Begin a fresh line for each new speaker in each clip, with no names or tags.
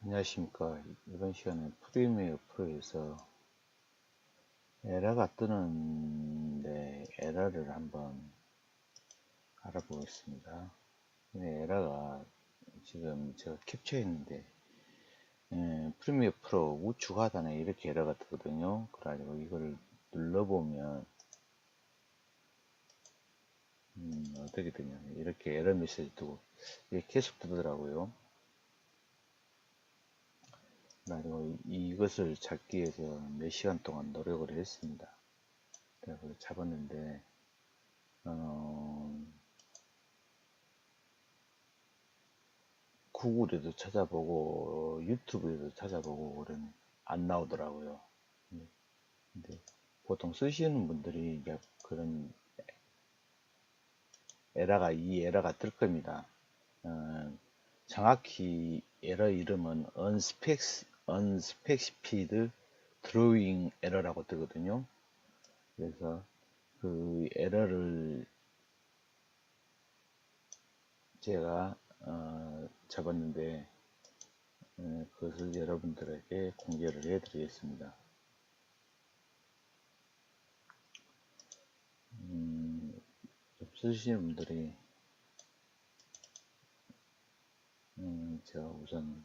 안녕하십니까. 이번 시간에 프리미어 프로에서 에러가 뜨는데 에러를 한번 알아보겠습니다. 에러가 지금 제가 캡처 했는데 예, 프리미어 프로 우측 하단에 이렇게 에러가 뜨거든요. 그래가지고 이걸 눌러보면 음, 어떻게 되냐면 이렇게 에러 메시지 뜨고 이게 계속 뜨더라고요 그리고 이것을 찾기 위해서 몇 시간 동안 노력을 했습니다. 그래서 잡았는데 어, 구글에도 찾아보고 유튜브에도 찾아보고 그런 안 나오더라고요. 근데 보통 쓰시는 분들이 이제 그런 에러가 이 에러가 뜰 겁니다. 어, 정확히 에러 이름은 unspec, unspecified drawing error라고 뜨거든요. 그래서 그 에러를 제가 어, 잡았는데 어, 그것을 여러분들에게 공개를 해 드리겠습니다. 음, 쓰시는 분들이 음, 제가 우선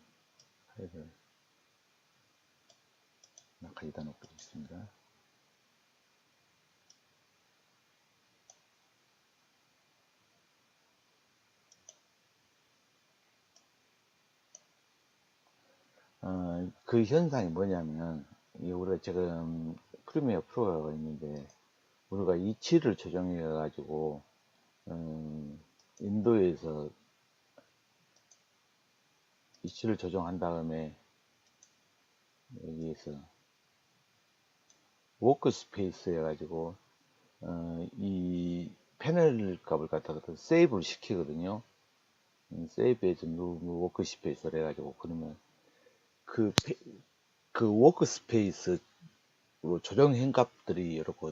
파일을 가져다 놓고 있습니다. 어, 그 현상이 뭐냐면 우리가 지금 프리미어 프로가 있는데 우리가 이치를 조정해 가지고 음, 인도에서 이치를 조정한 다음에 여기에서 워크스페이스 해가지고 어, 이 패널 값을 갖다가 세이브를 시키거든요. 음, 세이브에서 워크스페이스를 해가지고 그러면 그, 그 워크스페이스로 조정한 값들이 이렇게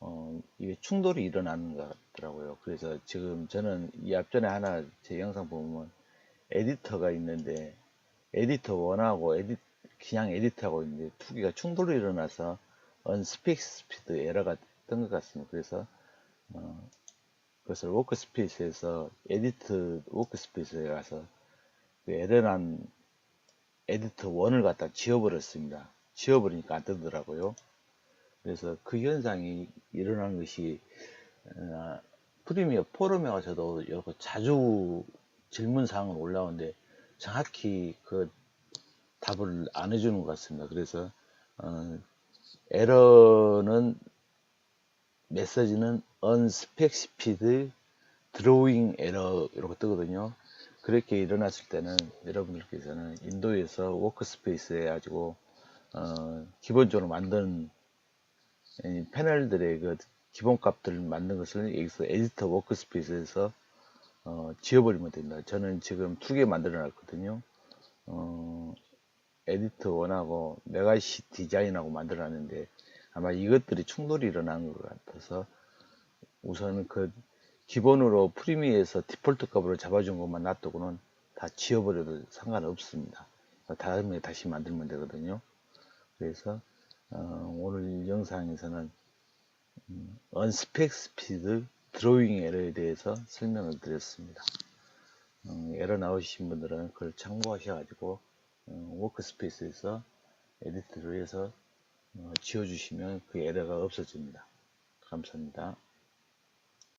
어, 이게 충돌이 일어나는 것 같더라고요. 그래서 지금 저는 이 앞전에 하나 제 영상 보면 에디터가 있는데 에디터 1하고 에디, 그냥 에디터하고 있는데 두 개가 충돌이 일어나서 언스펙스피드 에러가 뜬 것 같습니다. 그래서 어, 그것을 워크스페이스에서 에디트 워크스페이스에 가서 그 에러난 에디터 1을 갖다 지워버렸습니다. 지워버리니까 안 뜨더라고요. 그래서 그 현상이 일어난 것이 어, 프리미어 포럼에 가서도 자주 질문 사항은 올라오는데 정확히 그 답을 안 해주는 것 같습니다. 그래서 어, 에러는 메시지는 unspecified drawing error 이렇게 뜨거든요. 그렇게 일어났을 때는 여러분들께서는 인도에서 워크스페이스 해가지고 어, 기본적으로 만든 패널들의 그 기본 값들을 만든 것을 여기서 에디터 워크스페이스에서 어, 지워버리면 됩니다. 저는 지금 두 개 만들어 놨거든요. 어, 에디터 원하고 메가시 디자인하고 만들어 놨는데 아마 이것들이 충돌이 일어난 것 같아서 우선 그 기본으로 프리미에서 디폴트 값으로 잡아준 것만 놔두고는 다 지워버려도 상관없습니다. 다음에 다시 만들면 되거든요. 그래서 어, 오늘 영상에서는 음, 언스펙 스피드 드로잉 에러에 대해서 설명을 드렸습니다. 음, 에러 나오신 분들은 그걸 참고하셔가지고 음, 워크스페이스에서 에디트를 해서 어, 지워주시면 그 에러가 없어집니다. 감사합니다.